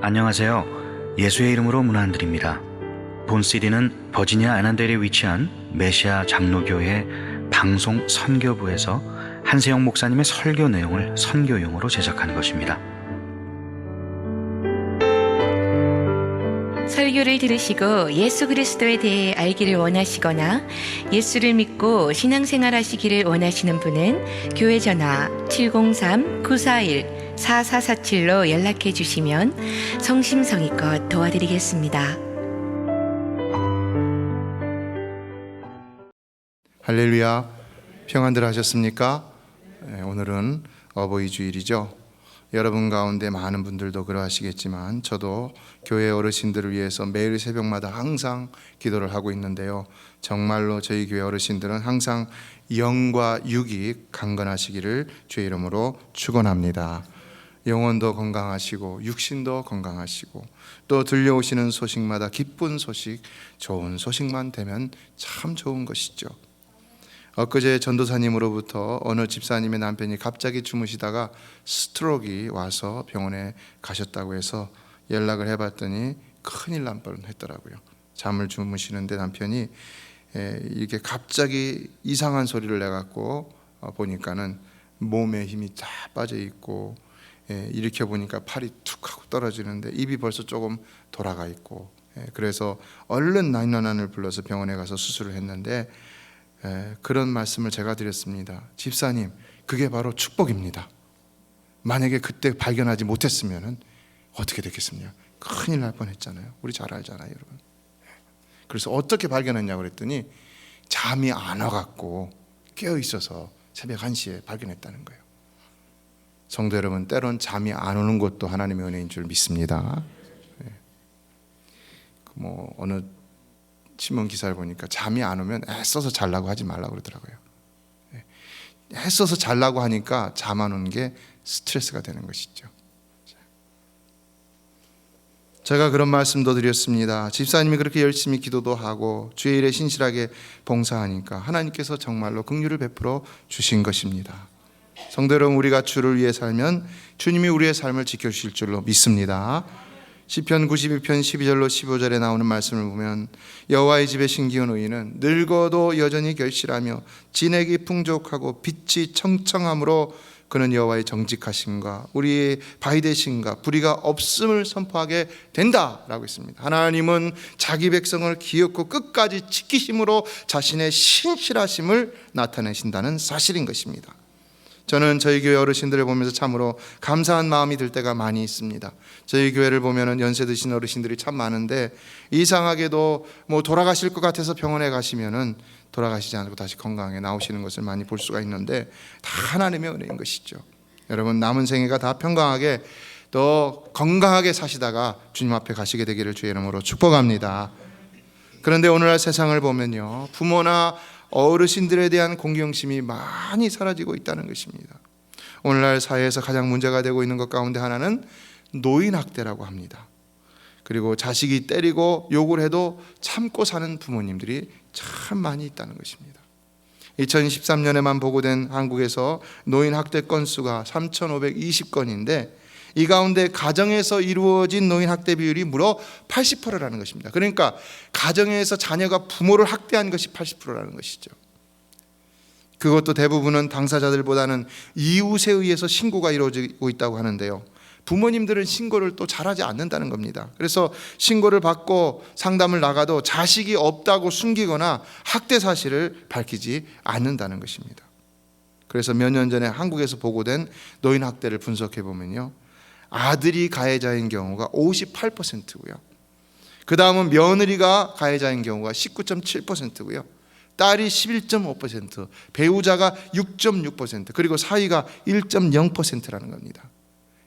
안녕하세요. 예수의 이름으로 문화 안 드립니다. 본 CD는 버지니아 애난델에 위치한 메시아 장로교회 방송 선교부에서 한세영 목사님의 설교 내용을 선교용으로 제작한 것입니다. 설교를 들으시고 예수 그리스도에 대해 알기를 원하시거나 예수를 믿고 신앙생활 하시기를 원하시는 분은 교회 전화 703-941-4447로 연락해 주시면 성심성의껏 도와드리겠습니다. 할렐루야. 평안들 하셨습니까? 네, 오늘은 어버이 주일이죠. 여러분 가운데 많은 분들도 그러하시겠지만 저도 교회 어르신들을 위해서 매일 새벽마다 항상 기도를 하고 있는데요. 정말로 저희 교회 어르신들은 항상 영과 육이 강건하시기를 주의 이름으로 축원합니다. 영혼도 건강하시고 육신도 건강하시고 또 들려오시는 소식마다 기쁜 소식, 좋은 소식만 되면 참 좋은 것이죠. 엊그제 전도사님으로부터 어느 집사님의 남편이 갑자기 주무시다가 스트로크가 와서 병원에 가셨다고 해서 연락을 해봤더니 큰일 날 뻔했더라고요. 잠을 주무시는데 남편이 에, 이렇게 갑자기 이상한 소리를 내갖고 어, 보니까는 몸에 힘이 다 빠져 있고 예, 일으켜 보니까 팔이 툭 하고 떨어지는데 입이 벌써 조금 돌아가 있고 예, 그래서 얼른 911을 불러서 병원에 가서 수술을 했는데 에, 그런 말씀을 제가 드렸습니다. 집사님, 그게 바로 축복입니다. 만약에 그때 발견하지 못했으면 어떻게 됐겠습니까? 큰일 날 뻔했잖아요. 우리 잘 알잖아요, 여러분. 그래서 어떻게 발견했냐고 그랬더니 잠이 안 와갖고 깨어 있어서 새벽 1시에 발견했다는 거예요. 성도 여러분, 때론 잠이 안 오는 것도 하나님의 은혜인 줄 믿습니다. 예. 뭐 어느 신문 기사를 보니까 잠이 안 오면 애써서 잘라고 하지 말라고 그러더라고요. 예. 애써서 잘라고 하니까 잠 안 오는 게 스트레스가 되는 것이죠. 제가 그런 말씀도 드렸습니다. 집사님이 그렇게 열심히 기도도 하고 주의 일에 신실하게 봉사하니까 하나님께서 정말로 긍휼을 베풀어 주신 것입니다. 성도 여러분 우리가 주를 위해 살면 주님이 우리의 삶을 지켜 주실 줄로 믿습니다. 시편 92편 12절로 15절에 나오는 말씀을 보면 여호와의 집에 신기한 의인은 늙어도 여전히 결실하며 진액이 풍족하고 빛이 청청함으로 그는 여호와의 정직하심과 우리의 되심과 불의가 없음을 선포하게 된다라고 있습니다. 하나님은 자기 백성을 기억고 끝까지 지키심으로 자신의 신실하심을 나타내신다는 사실인 것입니다. 저는 저희 교회 어르신들을 보면서 참으로 감사한 마음이 들 때가 많이 있습니다. 저희 교회를 보면은 연세 드신 어르신들이 참 많은데 이상하게도 뭐 돌아가실 것 같아서 병원에 가시면은 돌아가시지 않고 다시 건강하게 나오시는 것을 많이 볼 수가 있는데 다 하나님의 은혜인 것이죠. 여러분 남은 생애가 다 평강하게 또 건강하게 사시다가 주님 앞에 가시게 되기를 주의 이름으로 축복합니다. 그런데 오늘날 세상을 보면요. 부모나 어르신들에 대한 공경심이 많이 사라지고 있다는 것입니다. 오늘날 사회에서 가장 문제가 되고 있는 것 가운데 하나는 노인 학대라고 합니다. 그리고 자식이 때리고 욕을 해도 참고 사는 부모님들이 참 많이 있다는 것입니다. 2013년에만 보고된 한국에서 노인 학대 건수가 3,520건인데 이 가운데 가정에서 이루어진 노인 학대 비율이 무려 80%라는 것입니다. 그러니까 가정에서 자녀가 부모를 학대한 것이 80%라는 것이죠. 그것도 대부분은 당사자들보다는 이웃에 의해서 신고가 이루어지고 있다고 하는데요. 부모님들은 신고를 또 잘하지 않는다는 겁니다. 그래서 신고를 받고 상담을 나가도 자식이 없다고 숨기거나 학대 사실을 밝히지 않는다는 것입니다. 그래서 몇 년 전에 한국에서 보고된 노인 학대를 분석해 보면요. 아들이 가해자인 경우가 58%고요. 그 다음은 며느리가 가해자인 경우가 19.7%고요. 딸이 11.5%, 배우자가 6.6%, 그리고 사위가 1.0%라는 겁니다.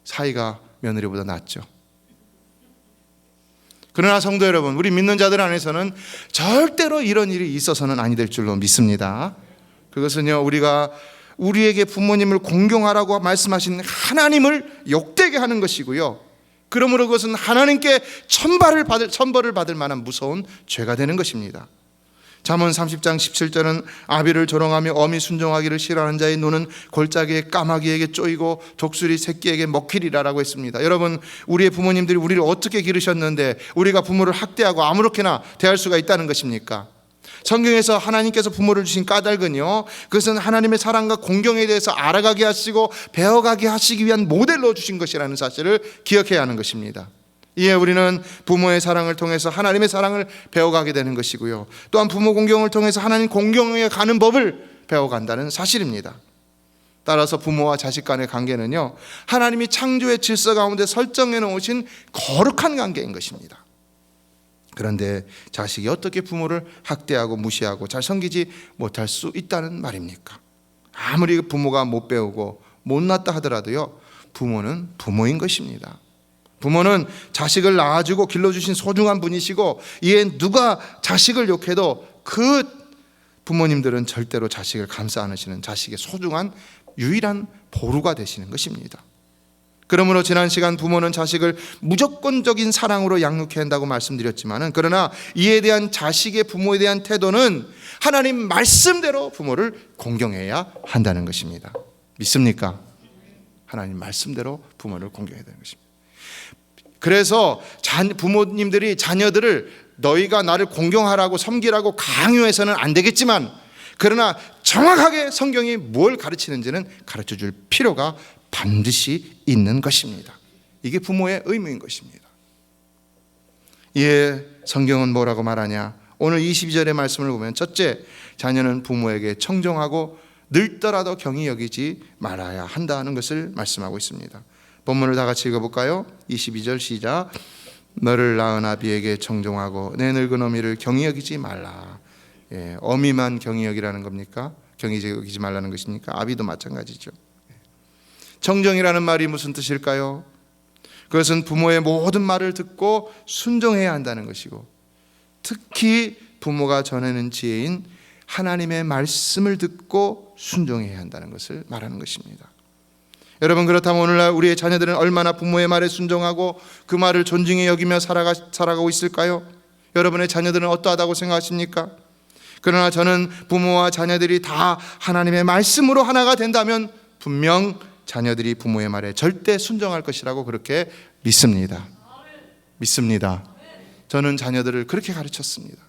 사위가 며느리보다 낫죠. 그러나 성도 여러분, 우리 믿는 자들 안에서는 절대로 이런 일이 있어서는 아니 될 줄로 믿습니다. 그것은요, 우리가 우리에게 부모님을 공경하라고 말씀하신 하나님을 욕되게 하는 것이고요. 그러므로 그것은 하나님께 천벌을 받을 천벌을 받을 만한 무서운 죄가 되는 것입니다. 잠언 30장 17절은 아비를 조롱하며 어미 순종하기를 싫어하는 자의 눈은 골짜기에 까마귀에게 쪼이고 독수리 새끼에게 먹히리라라고 했습니다. 여러분, 우리의 부모님들이 우리를 어떻게 기르셨는데 우리가 부모를 학대하고 아무렇게나 대할 수가 있다는 것입니까? 성경에서 하나님께서 부모를 주신 까닭은요, 그것은 하나님의 사랑과 공경에 대해서 알아가게 하시고 배워가게 하시기 위한 모델로 주신 것이라는 사실을 기억해야 하는 것입니다. 이에 우리는 부모의 사랑을 통해서 하나님의 사랑을 배워가게 되는 것이고요. 또한 부모 공경을 통해서 하나님 공경에 가는 법을 배워간다는 사실입니다. 따라서 부모와 자식 간의 관계는요, 하나님이 창조의 질서 가운데 설정해 놓으신 거룩한 관계인 것입니다. 그런데 자식이 어떻게 부모를 학대하고 무시하고 잘 섬기지 못할 수 있다는 말입니까? 아무리 부모가 못 배우고 못났다 하더라도요, 부모는 부모인 것입니다. 부모는 자식을 낳아주고 길러주신 소중한 분이시고 이에 누가 자식을 욕해도 그 부모님들은 절대로 자식을 감싸 안으시는 자식의 소중한 유일한 보루가 되시는 것입니다. 그러므로 지난 시간 부모는 자식을 무조건적인 사랑으로 양육해야 한다고 말씀드렸지만은 그러나 이에 대한 자식의 부모에 대한 태도는 하나님 말씀대로 부모를 공경해야 한다는 것입니다. 믿습니까? 하나님 말씀대로 부모를 공경해야 되는 것입니다. 그래서 자, 부모님들이 자녀들을 너희가 나를 공경하라고 섬기라고 강요해서는 안 되겠지만 그러나 정확하게 성경이 뭘 가르치는지는 가르쳐 줄 필요가 반드시 있는 것입니다. 이게 부모의 의무인 것입니다. 이에 성경은 뭐라고 말하냐? 오늘 22절의 말씀을 보면 첫째, 자녀는 부모에게 청정하고 늙더라도 경히 여기지 말아야 한다는 것을 말씀하고 있습니다. 본문을 다 같이 읽어볼까요? 22절 시작. 너를 낳은 아비에게 청종하고 내 늙은 어미를 경히 여기지 말라. 예, 어미만 경히 여기라는 겁니까? 경히 여기지 말라는 것입니까? 아비도 마찬가지죠. 청정이라는 말이 무슨 뜻일까요? 그것은 부모의 모든 말을 듣고 순종해야 한다는 것이고 특히 부모가 전하는 지혜인 하나님의 말씀을 듣고 순종해야 한다는 것을 말하는 것입니다. 여러분 그렇다면 오늘날 우리의 자녀들은 얼마나 부모의 말에 순종하고 그 말을 존중해 여기며 살아가, 살아가고 있을까요? 여러분의 자녀들은 어떠하다고 생각하십니까? 그러나 저는 부모와 자녀들이 다 하나님의 말씀으로 하나가 된다면 분명 자녀들이 부모의 말에 절대 순종할 것이라고 그렇게 믿습니다. 믿습니다. 저는 자녀들을 그렇게 가르쳤습니다.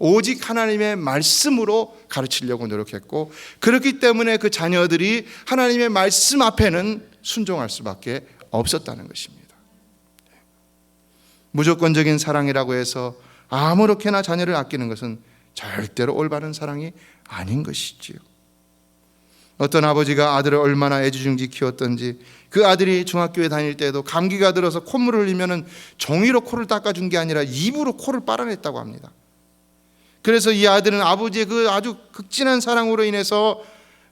오직 하나님의 말씀으로 가르치려고 노력했고 그렇기 때문에 그 자녀들이 하나님의 말씀 앞에는 순종할 수밖에 없었다는 것입니다. 무조건적인 사랑이라고 해서 아무렇게나 자녀를 아끼는 것은 절대로 올바른 사랑이 아닌 것이지요. 어떤 아버지가 아들을 얼마나 애지중지 키웠던지 그 아들이 중학교에 다닐 때에도 감기가 들어서 콧물을 흘리면은 종이로 코를 닦아준 게 아니라 입으로 코를 빨아냈다고 합니다. 그래서 이 아들은 아버지의 그 아주 극진한 사랑으로 인해서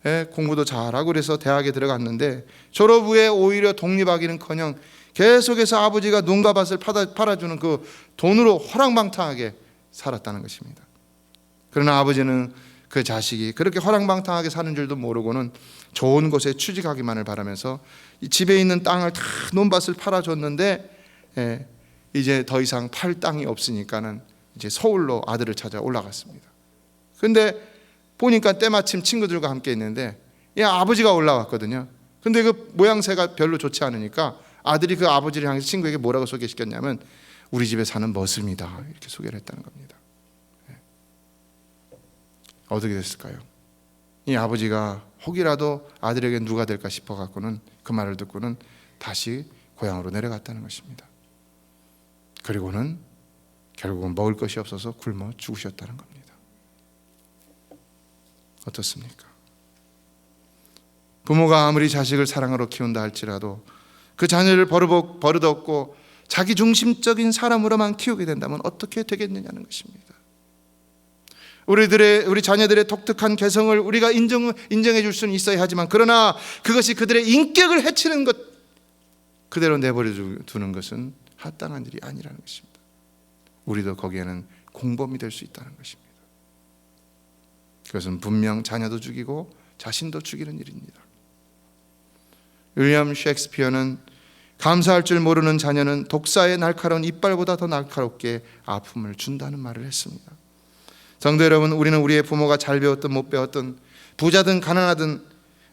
예, 공부도 잘하고 그래서 대학에 들어갔는데 졸업 후에 오히려 독립하기는커녕 계속해서 아버지가 눈과 밭을 팔아주는 그 돈으로 호랑방탕하게 살았다는 것입니다. 그러나 아버지는 그 자식이 그렇게 허랑방탕하게 사는 줄도 모르고는 좋은 곳에 취직하기만을 바라면서 집에 있는 땅을 다 논밭을 팔아줬는데 예, 이제 더 이상 팔 땅이 없으니까는 이제 서울로 아들을 찾아 올라갔습니다. 근데 보니까 때마침 친구들과 함께 있는데 이 아버지가 올라왔거든요. 근데 그 모양새가 별로 좋지 않으니까 아들이 그 아버지를 향해서 친구에게 뭐라고 소개시켰냐면 우리 집에 사는 머슴이다 이렇게 소개를 했다는 겁니다. 어떻게 됐을까요? 이 아버지가 혹이라도 아들에게 누가 될까 싶어 갖고는 그 말을 듣고는 다시 고향으로 내려갔다는 것입니다. 그리고는 결국은 먹을 것이 없어서 굶어 죽으셨다는 겁니다. 어떻습니까? 부모가 아무리 자식을 사랑으로 키운다 할지라도 그 자녀를 버릇없고 자기 중심적인 사람으로만 키우게 된다면 어떻게 되겠느냐는 것입니다. 우리들의 우리 자녀들의 독특한 개성을 우리가 인정 인정해 줄 수는 있어야 하지만 그러나 그것이 그들의 인격을 해치는 것 그대로 내버려 두는 것은 합당한 일이 아니라는 것입니다. 우리도 거기에는 공범이 될 수 있다는 것입니다. 그것은 분명 자녀도 죽이고 자신도 죽이는 일입니다. 윌리엄 셰익스피어는 감사할 줄 모르는 자녀는 독사의 날카로운 이빨보다 더 날카롭게 아픔을 준다는 말을 했습니다. 성도 여러분, 우리는 우리의 부모가 잘 배웠든 못 배웠든 부자든 가난하든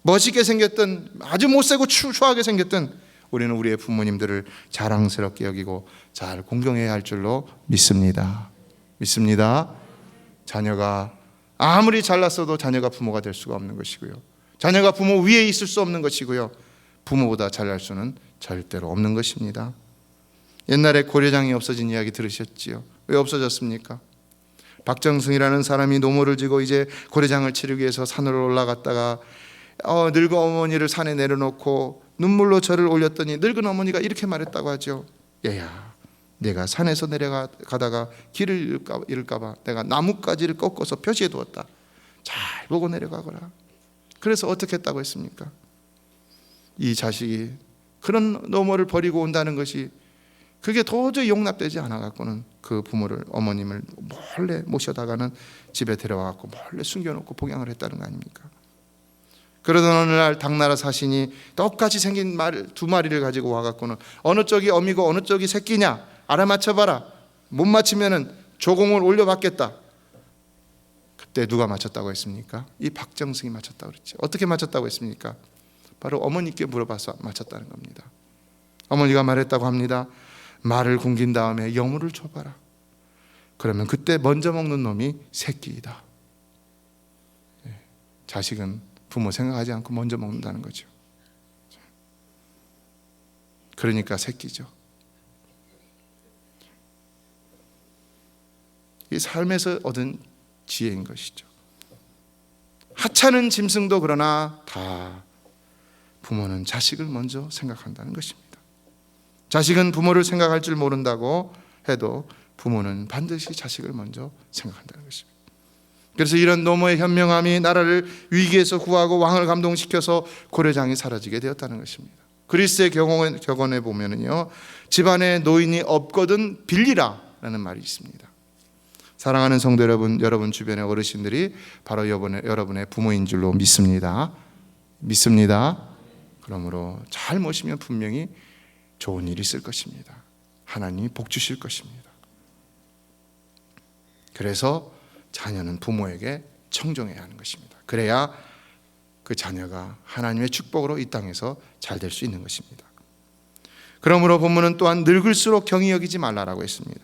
멋있게 생겼든 아주 못세고 추- 추하게 생겼든 우리는 우리의 부모님들을 자랑스럽게 여기고 잘 공경해야 할 줄로 믿습니다. 믿습니다. 자녀가 아무리 잘났어도 자녀가 부모가 될 수가 없는 것이고요. 자녀가 부모 위에 있을 수 없는 것이고요. 부모보다 잘날 수는 절대로 없는 것입니다. 옛날에 고려장이 없어진 이야기 들으셨지요? 왜 없어졌습니까? 박정승이라는 사람이 노모를 지고 이제 고려장을 치르기 위해서 산으로 올라갔다가 어, 늙은 어머니를 산에 내려놓고 눈물로 절을 올렸더니 늙은 어머니가 이렇게 말했다고 하죠. 얘야, 내가 산에서 내려가다가 길을 잃을까, 잃을까봐 내가 나뭇가지를 꺾어서 표시해 두었다. 잘 보고 내려가거라. 그래서 어떻게 했다고 했습니까? 이 자식이 그런 노모를 버리고 온다는 것이 그게 도저히 용납되지 않아 갖고는 그 부모를 어머님을 몰래 모셔다가는 집에 데려와 갖고 몰래 숨겨놓고 복양을 했다는 거 아닙니까? 그러던 어느 날 당나라 사신이 똑같이 생긴 말 두 마리를 가지고 와 갖고는 어느 쪽이 어미고 어느 쪽이 새끼냐 알아맞혀 봐라. 못 맞히면은 조공을 올려 받겠다. 그때 누가 맞췄다고 했습니까? 이 박정승이 맞췄다고 그랬죠. 어떻게 맞췄다고 했습니까? 바로 어머니께 물어봐서 맞췄다는 겁니다. 어머니가 말했다고 합니다. 말을 굶긴 다음에 여물을 줘봐라. 그러면 그때 먼저 먹는 놈이 새끼이다. 예, 자식은 부모 생각하지 않고 먼저 먹는다는 거죠. 그러니까 새끼죠. 이 삶에서 얻은 지혜인 것이죠. 하찮은 짐승도 그러나 다 부모는 자식을 먼저 생각한다는 것입니다. 자식은 부모를 생각할 줄 모른다고 해도 부모는 반드시 자식을 먼저 생각한다는 것입니다. 그래서 이런 노모의 현명함이 나라를 위기에서 구하고 왕을 감동시켜서 고려장이 사라지게 되었다는 것입니다. 그리스의 격언에, 격언에 보면은요 집안에 노인이 없거든 빌리라라는 말이 있습니다. 사랑하는 성도 여러분, 여러분 주변의 어르신들이 바로 여러분의, 여러분의 부모인 줄로 믿습니다. 믿습니다. 그러므로 잘 모시면 분명히 좋은 일이 있을 것입니다. 하나님이 복 주실 것입니다. 그래서 자녀는 부모에게 청정해야 하는 것입니다. 그래야 그 자녀가 하나님의 축복으로 이 땅에서 잘 될 수 있는 것입니다. 그러므로 본문은 또한 늙을수록 경히 여기지 말라라고 했습니다.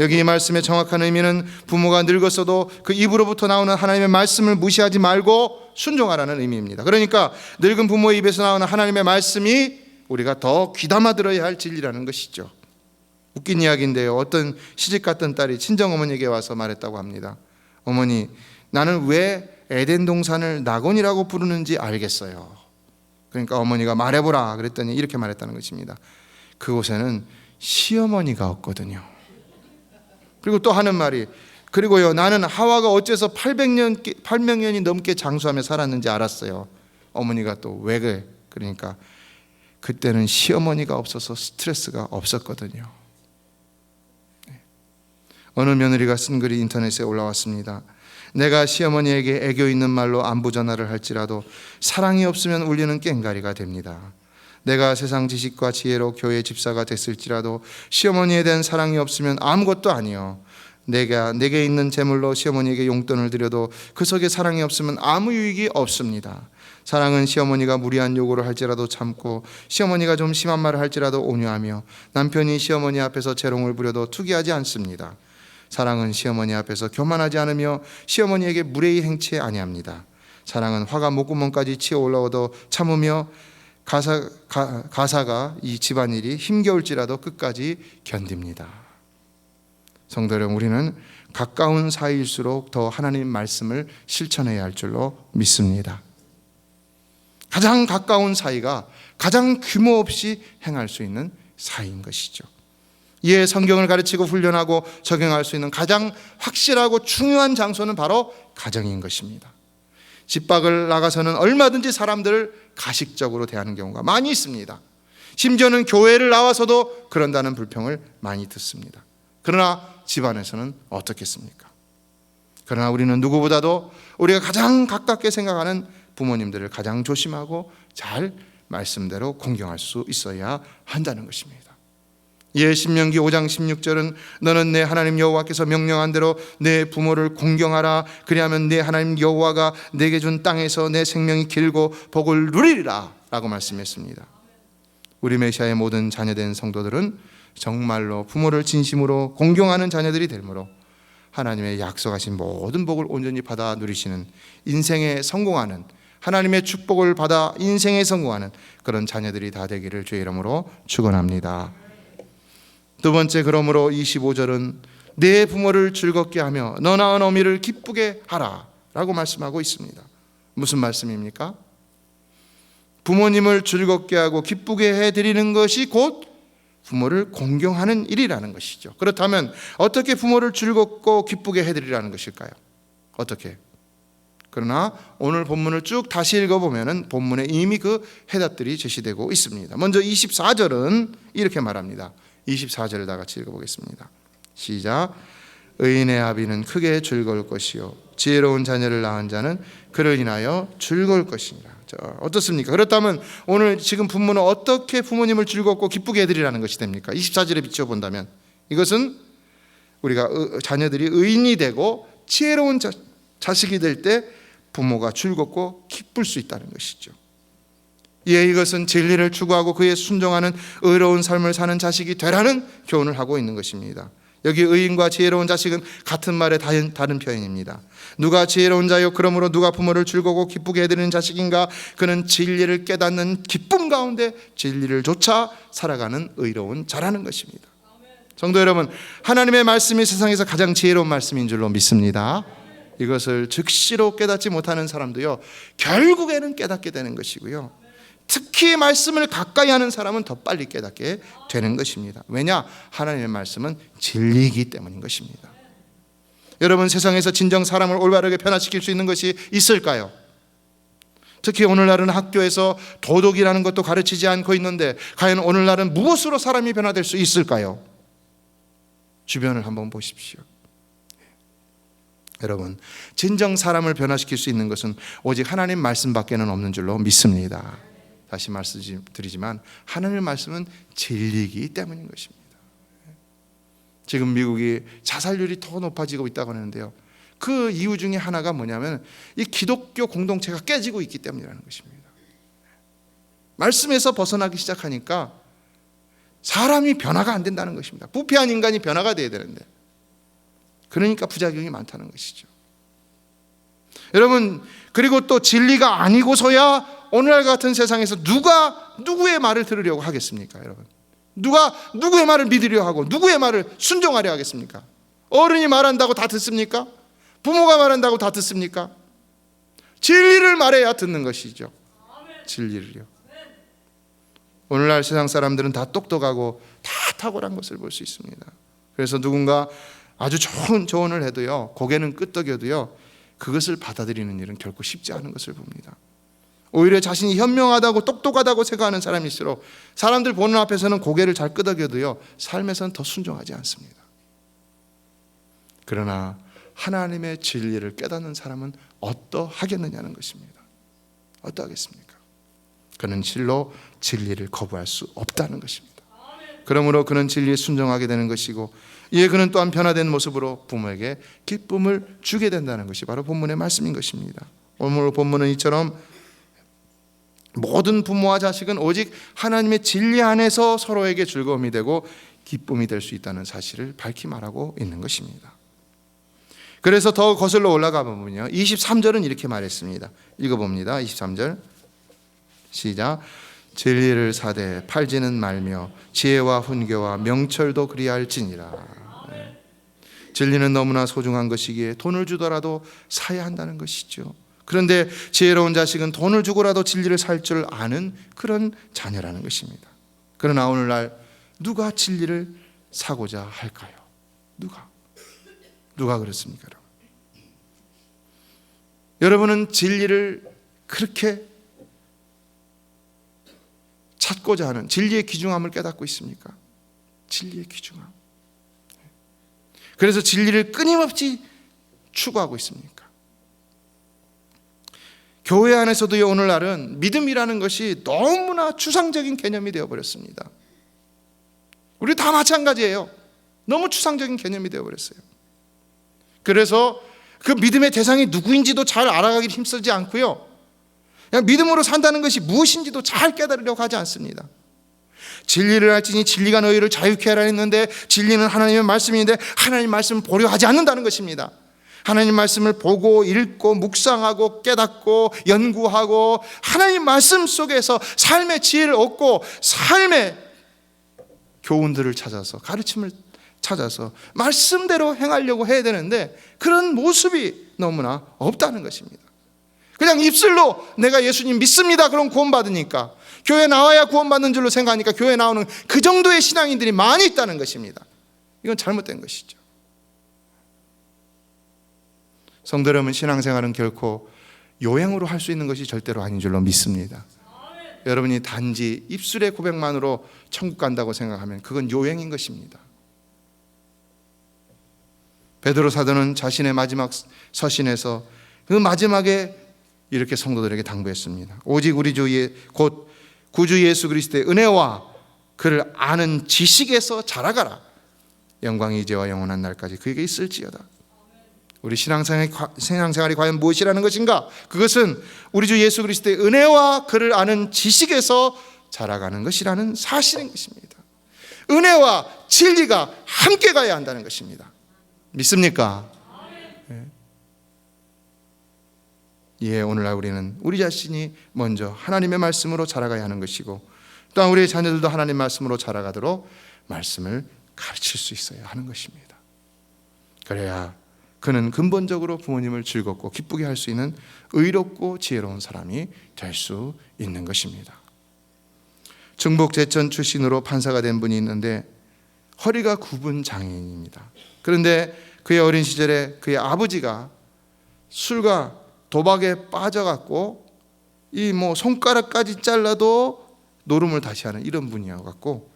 여기 이 말씀의 정확한 의미는 부모가 늙었어도 그 입으로부터 나오는 하나님의 말씀을 무시하지 말고 순종하라는 의미입니다. 그러니까 늙은 부모의 입에서 나오는 하나님의 말씀이 우리가 더 귀담아 들어야 할 진리라는 것이죠. 웃긴 이야기인데요. 어떤 시집 갔던 딸이 친정 어머니에게 와서 말했다고 합니다. 어머니, 나는 왜 에덴 동산을 낙원이라고 부르는지 알겠어요. 그러니까 어머니가 말해보라 그랬더니 이렇게 말했다는 것입니다. 그곳에는 시어머니가 없거든요. 그리고 또 하는 말이 그리고요 나는 하와가 어째서 800년 800년이 넘게 장수하며 살았는지 알았어요. 어머니가 또 왜 그래? 그러니까 그때는 시어머니가 없어서 스트레스가 없었거든요. 네. 어느 며느리가 쓴 글이 인터넷에 올라왔습니다. 내가 시어머니에게 애교 있는 말로 안부 전화를 할지라도 사랑이 없으면 울리는 깽가리가 됩니다. 내가 세상 지식과 지혜로 교회 집사가 됐을지라도 시어머니에 대한 사랑이 없으면 아무것도 아니요. 내가 내게 있는 재물로 시어머니에게 용돈을 드려도 그 속에 사랑이 없으면 아무 유익이 없습니다. 사랑은 시어머니가 무리한 요구를 할지라도 참고 시어머니가 좀 심한 말을 할지라도 온유하며 남편이 시어머니 앞에서 재롱을 부려도 투기하지 않습니다. 사랑은 시어머니 앞에서 교만하지 않으며 시어머니에게 무례히 행치 아니합니다. 사랑은 화가 목구멍까지 치어 올라오도 참으며 가사, 가, 가사가 이 집안일이 힘겨울지라도 끝까지 견딥니다. 성도 여러분, 우리는 가까운 사이일수록 더 하나님 말씀을 실천해야 할 줄로 믿습니다. 가장 가까운 사이가 가장 규모 없이 행할 수 있는 사이인 것이죠. 이에 성경을 가르치고 훈련하고 적용할 수 있는 가장 확실하고 중요한 장소는 바로 가정인 것입니다. 집 밖을 나가서는 얼마든지 사람들을 가식적으로 대하는 경우가 많이 있습니다. 심지어는 교회를 나와서도 그런다는 불평을 많이 듣습니다. 그러나 집 안에서는 어떻겠습니까? 그러나 우리는 누구보다도 우리가 가장 가깝게 생각하는 부모님들을 가장 조심하고 잘 말씀대로 공경할 수 있어야 한다는 것입니다. 예 신명기 5장 16절은 너는 내 하나님 여호와께서 명령한 대로 내 부모를 공경하라 그리하면 내 하나님 여호와가 내게 준 땅에서 내 생명이 길고 복을 누리리라라고 말씀했습니다. 우리 메시아의 모든 자녀된 성도들은 정말로 부모를 진심으로 공경하는 자녀들이 되므로 하나님의 약속하신 모든 복을 온전히 받아 누리시는 인생에 성공하는 하나님의 축복을 받아 인생에 성공하는 그런 자녀들이 다 되기를 주의 이름으로 축원합니다. 두 번째 그러므로 25절은 내 부모를 즐겁게 하며 너 낳은 어미를 기쁘게 하라라고 말씀하고 있습니다. 무슨 말씀입니까? 부모님을 즐겁게 하고 기쁘게 해 드리는 것이 곧 부모를 공경하는 일이라는 것이죠. 그렇다면 어떻게 부모를 즐겁고 기쁘게 해 드리라는 것일까요? 어떻게? 그러나 오늘 본문을 쭉 다시 읽어보면 본문에 이미 그 해답들이 제시되고 있습니다. 먼저 24절은 이렇게 말합니다. 24절을 다 같이 읽어보겠습니다. 시작. 의인의 아비는 크게 즐거울 것이요 지혜로운 자녀를 낳은 자는 그를 인하여 즐거울 것이니라. 자, 어떻습니까? 그렇다면 오늘 지금 부모는 어떻게 부모님을 즐겁고 기쁘게 해드리라는 것이 됩니까? 24절에 비추어 본다면 이것은 우리가 의- 자녀들이 의인이 되고 지혜로운 자, 자식이 될 때 부모가 즐겁고 기쁠 수 있다는 것이죠. 예, 이것은 진리를 추구하고 그에 순종하는 의로운 삶을 사는 자식이 되라는 교훈을 하고 있는 것입니다. 여기 의인과 지혜로운 자식은 같은 말의 다른, 다른 표현입니다. 누가 지혜로운 자요? 그러므로 누가 부모를 즐거고 기쁘게 해드리는 자식인가? 그는 진리를 깨닫는 기쁨 가운데 진리를 쫓아 살아가는 의로운 자라는 것입니다. 성도 여러분, 하나님의 말씀이 세상에서 가장 지혜로운 말씀인 줄로 믿습니다. 이것을 즉시로 깨닫지 못하는 사람도요, 결국에는 깨닫게 되는 것이고요. 특히 말씀을 가까이 하는 사람은 더 빨리 깨닫게 되는 것입니다. 왜냐? 하나님의 말씀은 진리이기 때문인 것입니다. 여러분, 세상에서 진정 사람을 올바르게 변화시킬 수 있는 것이 있을까요? 특히 오늘날은 학교에서 도덕이라는 것도 가르치지 않고 있는데, 과연 오늘날은 무엇으로 사람이 변화될 수 있을까요? 주변을 한번 보십시오. 여러분, 진정 사람을 변화시킬 수 있는 것은 오직 하나님 말씀밖에는 없는 줄로 믿습니다. 다시 말씀드리지만 하나님의 말씀은 진리이기 때문인 것입니다. 지금 미국이 자살률이 더 높아지고 있다고 하는데요. 그 이유 중에 하나가 뭐냐면 이 기독교 공동체가 깨지고 있기 때문이라는 것입니다. 말씀에서 벗어나기 시작하니까 사람이 변화가 안 된다는 것입니다. 부패한 인간이 변화가 돼야 되는데 그러니까 부작용이 많다는 것이죠. 여러분 그리고 또 진리가 아니고서야 오늘날 같은 세상에서 누가 누구의 말을 들으려고 하겠습니까, 여러분? 누가 누구의 말을 믿으려 하고 누구의 말을 순종하려 하겠습니까? 어른이 말한다고 다 듣습니까? 부모가 말한다고 다 듣습니까? 진리를 말해야 듣는 것이죠. 진리를요. 오늘날 세상 사람들은 다 똑똑하고 다 탁월한 것을 볼 수 있습니다. 그래서 누군가 아주 좋은 조언을 해도요, 고개는 끄덕여도요, 그것을 받아들이는 일은 결코 쉽지 않은 것을 봅니다. 오히려 자신이 현명하다고 똑똑하다고 생각하는 사람일수록 사람들 보는 앞에서는 고개를 잘 끄덕여도요, 삶에서는 더 순종하지 않습니다. 그러나 하나님의 진리를 깨닫는 사람은 어떠하겠느냐는 것입니다. 어떠하겠습니까? 그는 실로 진리를 거부할 수 없다는 것입니다. 그러므로 그는 진리에 순종하게 되는 것이고 이에 그는 또한 변화된 모습으로 부모에게 기쁨을 주게 된다는 것이 바로 본문의 말씀인 것입니다. 오늘 본문은 이처럼 모든 부모와 자식은 오직 하나님의 진리 안에서 서로에게 즐거움이 되고 기쁨이 될 수 있다는 사실을 밝히 말하고 있는 것입니다. 그래서 더 거슬러 올라가 보면요. 23절은 이렇게 말했습니다. 읽어봅니다. 23절. 시작. 진리를 사되 팔지는 말며 지혜와 훈교와 명철도 그리할지니라. 네. 진리는 너무나 소중한 것이기에 돈을 주더라도 사야 한다는 것이죠. 그런데 지혜로운 자식은 돈을 주고라도 진리를 살 줄 아는 그런 자녀라는 것입니다. 그러나 오늘날 누가 진리를 사고자 할까요? 누가? 누가 그렇습니까? 여러분? 여러분은 진리를 그렇게 찾고자 하는 진리의 귀중함을 깨닫고 있습니까? 진리의 귀중함. 그래서 진리를 끊임없이 추구하고 있습니까? 교회 안에서도요 오늘날은 믿음이라는 것이 너무나 추상적인 개념이 되어 버렸습니다. 우리 다 마찬가지예요. 너무 추상적인 개념이 되어버렸어요. 그래서 그 믿음의 대상이 누구인지도 잘 알아가기 힘쓰지 않고요. 그냥 믿음으로 산다는 것이 무엇인지도 잘 깨달으려고 하지 않습니다. 진리를 알지니 진리가 너희를 자유케 하라 했는데 진리는 하나님의 말씀인데 하나님 말씀을 보려 하지 않는다는 것입니다. 하나님 말씀을 보고 읽고 묵상하고 깨닫고 연구하고 하나님 말씀 속에서 삶의 지혜를 얻고 삶의 교훈들을 찾아서 가르침을 찾아서 말씀대로 행하려고 해야 되는데 그런 모습이 너무나 없다는 것입니다. 그냥 입술로 내가 예수님 믿습니다. 그럼 구원받으니까 교회 나와야 구원받는 줄로 생각하니까 교회 나오는 그 정도의 신앙인들이 많이 있다는 것입니다. 이건 잘못된 것이죠. 성도 여러분 신앙생활은 결코 요행으로 할 수 있는 것이 절대로 아닌 줄로 믿습니다. 여러분이 단지 입술의 고백만으로 천국 간다고 생각하면 그건 요행인 것입니다. 베드로 사도는 자신의 마지막 서신에서 그 마지막에 이렇게 성도들에게 당부했습니다. 오직 우리 주의 곧 구주 예수 그리스도의 은혜와 그를 아는 지식에서 자라가라. 영광이 이제와 영원한 날까지 그에게 있을지어다. 우리 신앙생활이 과연 무엇이라는 것인가? 그것은 우리 주 예수 그리스도의 은혜와 그를 아는 지식에서 자라가는 것이라는 사실인 것입니다. 은혜와 진리가 함께 가야 한다는 것입니다. 믿습니까? 예, 오늘날 우리는 우리 자신이 먼저 하나님의 말씀으로 자라가야 하는 것이고 또한 우리의 자녀들도 하나님 말씀으로 자라가도록 말씀을 가르칠 수 있어야 하는 것입니다. 그래야 그는 근본적으로 부모님을 즐겁고 기쁘게 할 수 있는 의롭고 지혜로운 사람이 될 수 있는 것입니다. 중복 제천 출신으로 판사가 된 분이 있는데 허리가 굽은 장애인입니다. 그런데 그의 어린 시절에 그의 아버지가 술과 도박에 빠져갖고 이 뭐 손가락까지 잘라도 노름을 다시 하는 이런 분이어 갖고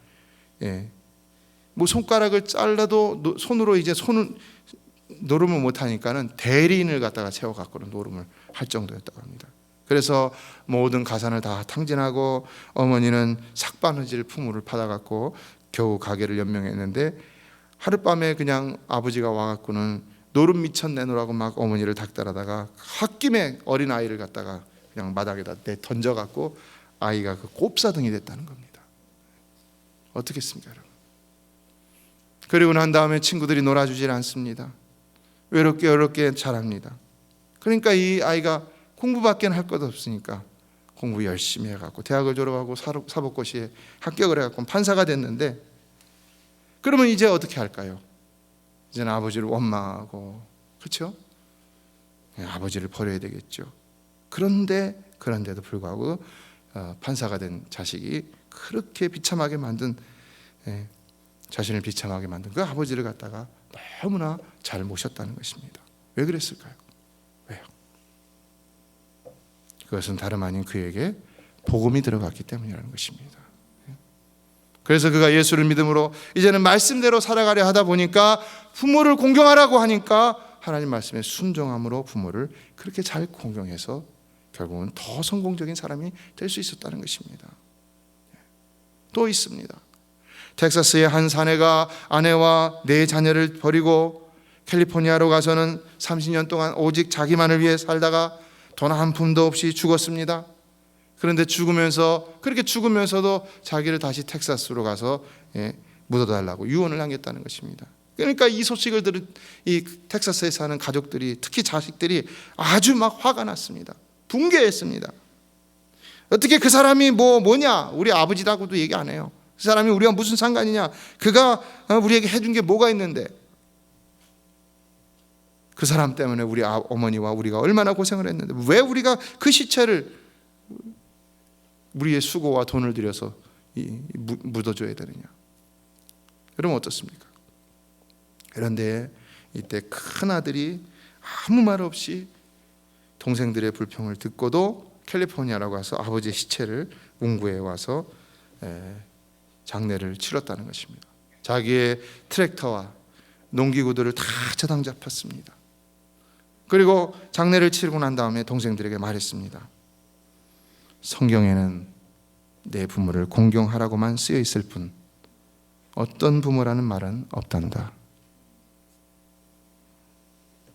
예. 뭐 손가락을 잘라도 노- 손으로 이제 손을 노름을 못 하니까는 대리인을 갖다가 채워 갖고는 노름을 할 정도였다고 합니다. 그래서 모든 가산을 다 탕진하고 어머니는 삭바느질 품을 받아 갖고 겨우 가게를 연명했는데 하룻밤에 그냥 아버지가 와 갖고는 노름 미천 내놓으라고 막 어머니를 닥달하다가 홧김에 어린 아이를 갖다가 그냥 마당에다 내 던져 갖고 아이가 그 곱사등이 됐다는 겁니다. 어떻겠습니까, 여러분? 그리고 난 다음에 친구들이 놀아주질 않습니다. 외롭게 어렵게 자랍니다. 그러니까 이 아이가 공부밖에 할 것 없으니까 공부 열심히 해갖고 대학을 졸업하고 사법고시에 합격을 해갖고 판사가 됐는데 그러면 이제 어떻게 할까요? 이제는 아버지를 원망하고 그렇죠? 예, 아버지를 버려야 되겠죠. 그런데 그런데도 불구하고 어, 판사가 된 자식이 그렇게 비참하게 만든 예, 자신을 비참하게 만든 그 아버지를 갖다가 너무나 잘 모셨다는 것입니다. 왜 그랬을까요? 왜요? 그것은 다름 아닌 그에게 복음이 들어갔기 때문이라는 것입니다. 그래서 그가 예수를 믿음으로 이제는 말씀대로 살아가려 하다 보니까 부모를 공경하라고 하니까 하나님 말씀에 순종함으로 부모를 그렇게 잘 공경해서 결국은 더 성공적인 사람이 될 수 있었다는 것입니다. 또 있습니다. 텍사스의 한 사내가 아내와 네 자녀를 버리고 캘리포니아로 가서는 30년 동안 오직 자기만을 위해 살다가 돈 한 푼도 없이 죽었습니다. 그런데 죽으면서 그렇게 죽으면서도 자기를 다시 텍사스로 가서 예, 묻어달라고 유언을 남겼다는 것입니다. 그러니까 이 소식을 들은 이 텍사스에 사는 가족들이 특히 자식들이 아주 막 화가 났습니다. 붕괴했습니다. 어떻게 그 사람이 뭐 뭐냐 우리 아버지라고도 얘기 안 해요. 그 사람이 우리가 무슨 상관이냐? 그가 어, 우리에게 해준 게 뭐가 있는데? 그 사람 때문에 우리 아- 어머니와 우리가 얼마나 고생을 했는데 왜 우리가 그 시체를 우리의 수고와 돈을 들여서 묻어줘야 되느냐? 그러면 어떻습니까? 그런데 이때 큰 아들이 아무 말 없이 동생들의 불평을 듣고도 캘리포니아라고 가서 아버지의 시체를 웅구에 와서 에, 장례를 치렀다는 것입니다. 자기의 트랙터와 농기구들을 다 저당 잡혔습니다. 그리고 장례를 치르고 난 다음에 동생들에게 말했습니다. 성경에는 내 부모를 공경하라고만 쓰여 있을 뿐 어떤 부모라는 말은 없단다.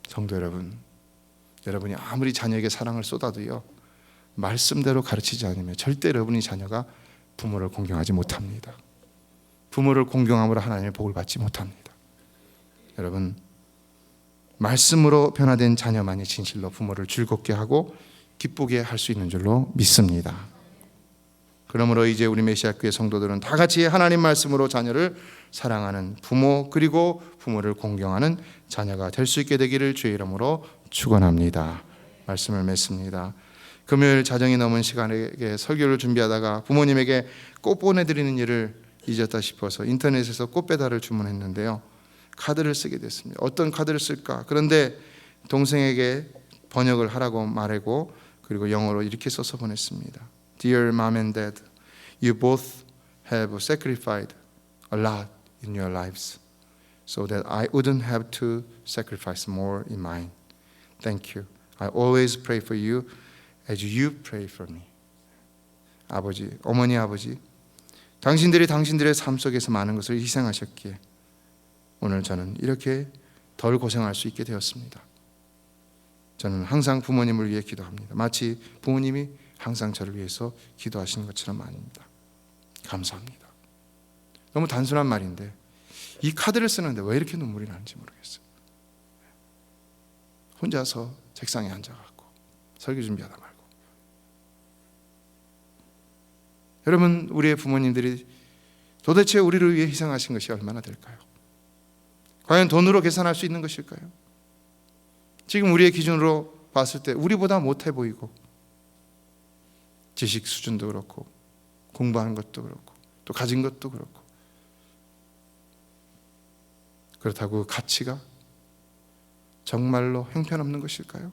성도 여러분, 여러분이 아무리 자녀에게 사랑을 쏟아도요, 말씀대로 가르치지 않으면 절대 여러분이 자녀가 부모를 공경하지 못합니다. 부모를 공경함으로 하나님의 복을 받지 못합니다. 여러분, 말씀으로 변화된 자녀만이 진실로 부모를 즐겁게 하고 기쁘게 할 수 있는 줄로 믿습니다. 그러므로 이제 우리 메시아 교회 성도들은 다 같이 하나님 말씀으로 자녀를 사랑하는 부모 그리고 부모를 공경하는 자녀가 될 수 있게 되기를 주의 이름으로 축원합니다. 말씀을 맺습니다. 금요일 자정이 넘은 시간에 설교를 준비하다가 부모님에게 꽃 보내드리는 일을 잊었다 싶어서 인터넷에서 꽃 배달을 주문했는데요. 카드를 쓰게 됐습니다. 어떤 카드를 쓸까? 그런데 동생에게 번역을 하라고 말하고 그리고 영어로 이렇게 써서 보냈습니다. Dear mom and dad, you both have sacrificed a lot in your lives so that I wouldn't have to sacrifice more in mine. Thank you. I always pray for you as you pray for me. 아버지, 어머니 아버지, 당신들이 당신들의 삶 속에서 많은 것을 희생하셨기에 오늘 저는 이렇게 덜 고생할 수 있게 되었습니다. 저는 항상 부모님을 위해 기도합니다. 마치 부모님이 항상 저를 위해서 기도하시는 것처럼 아닙니다. 감사합니다. 너무 단순한 말인데 이 카드를 쓰는데 왜 이렇게 눈물이 나는지 모르겠어요. 혼자서 책상에 앉아갖고 설교 준비하다 말고 여러분 우리의 부모님들이 도대체 우리를 위해 희생하신 것이 얼마나 될까요? 과연 돈으로 계산할 수 있는 것일까요? 지금 우리의 기준으로 봤을 때 우리보다 못해 보이고 지식 수준도 그렇고 공부하는 것도 그렇고 또 가진 것도 그렇고 그렇다고 그 가치가 정말로 형편없는 것일까요?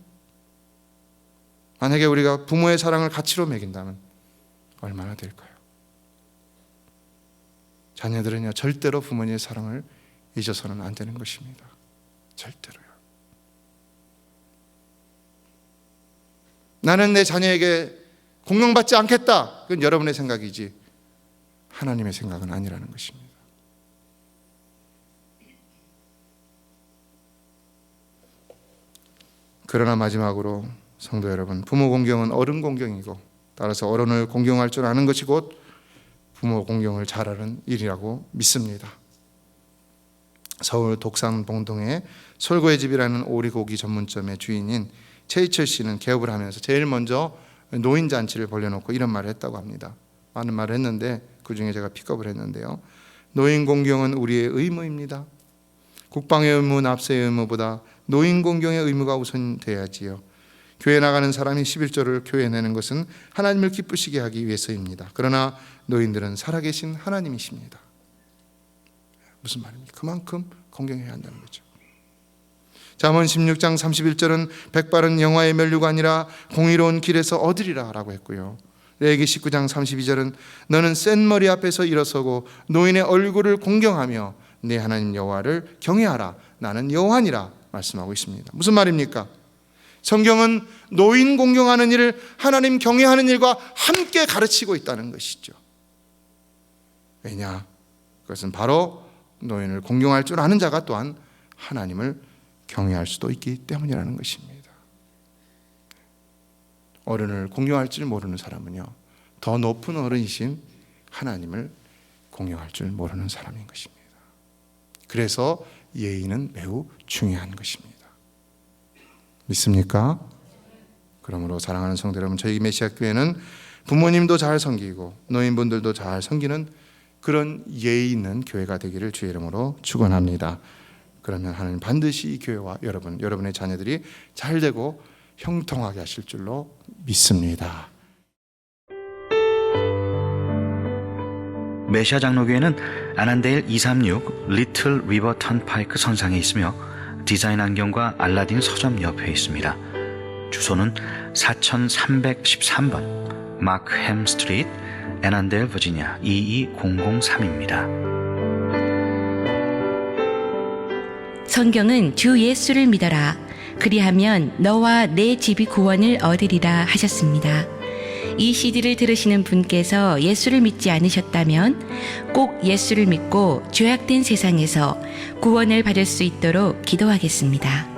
만약에 우리가 부모의 사랑을 가치로 매긴다면 얼마나 될까요? 자녀들은요 절대로 부모님의 사랑을 잊어서는 안 되는 것입니다. 절대로요. 나는 내 자녀에게 공명받지 않겠다. 그건 여러분의 생각이지 하나님의 생각은 아니라는 것입니다. 그러나 마지막으로 성도 여러분, 부모 공경은 어른 공경이고 따라서 어른을 공경할 줄 아는 것이 곧 부모 공경을 잘하는 일이라고 믿습니다. 서울 독산 봉동의 솔고의 집이라는 오리고기 전문점의 주인인 최희철 씨는 개업을 하면서 제일 먼저 노인 잔치를 벌려놓고 이런 말을 했다고 합니다. 많은 말을 했는데 그 중에 제가 픽업을 했는데요. 노인 공경은 우리의 의무입니다. 국방의 의무, 납세의 의무보다 노인 공경의 의무가 우선 돼야지요. 교회 나가는 사람이 11조를 교회 내는 것은 하나님을 기쁘시게 하기 위해서입니다. 그러나 노인들은 살아계신 하나님이십니다. 무슨 말입니까? 그만큼 공경해야 한다는 거죠. 잠언 16장 31절은 백발은 영화의 멸류가 아니라 공의로운 길에서 얻으리라 라고 했고요. 레기 19장 32절은 너는 센 머리 앞에서 일어서고 노인의 얼굴을 공경하며 내 하나님 여호와를 경외하라 나는 여호와니라 말씀하고 있습니다. 무슨 말입니까? 성경은 노인 공경하는 일을 하나님 경외하는 일과 함께 가르치고 있다는 것이죠. 왜냐? 그것은 바로 노인을 공경할 줄 아는 자가 또한 하나님을 경외할 수도 있기 때문이라는 것입니다. 어른을 공경할 줄 모르는 사람은요, 더 높은 어른이신 하나님을 공경할 줄 모르는 사람인 것입니다. 그래서 예의는 매우 중요한 것입니다. 믿습니까? 그러므로 사랑하는 성도 여러분, 저희 메시아 교회는 부모님도 잘 섬기고 노인분들도 잘 섬기는 그런 예의 있는 교회가 되기를 주의 이름으로 축원합니다. 그러면 하나님 반드시 이 교회와 여러분, 여러분의 자녀들이 잘 되고 형통하게 하실 줄로 믿습니다. 메시아 장로교회는 아난데일 236 리틀 리버 턴파이크 선상에 있으며 디자인 안경과 알라딘 서점 옆에 있습니다. 주소는 4313번 마크햄 스트리트 애난데일 버지니아 22003입니다. 성경은 주 예수를 믿어라. 그리하면 너와 내 집이 구원을 얻으리라 하셨습니다. 이 CD를 들으시는 분께서 예수를 믿지 않으셨다면 꼭 예수를 믿고 죄악된 세상에서 구원을 받을 수 있도록 기도하겠습니다.